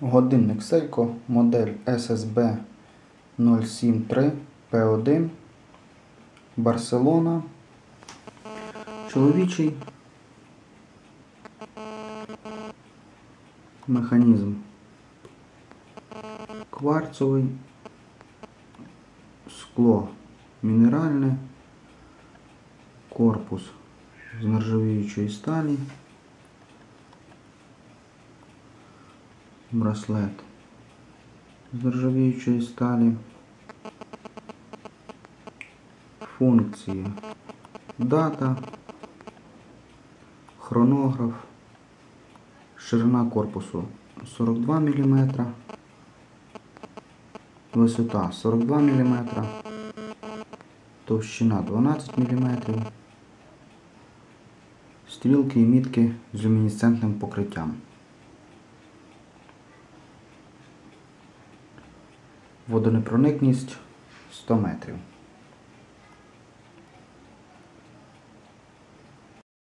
Годинник Seiko, модель SSB 073 P1, Барселона. Чоловічий. Механізм кварцовий, скло мінеральне, корпус з нержавіючої сталі. Браслет з нержавіючої сталі. Функції. Дата, хронограф, ширина корпусу 42 мм, висота 42 мм, товщина 12 мм, стрілки і мітки з люмінесцентним покриттям. Водонепроникність 100 метрів.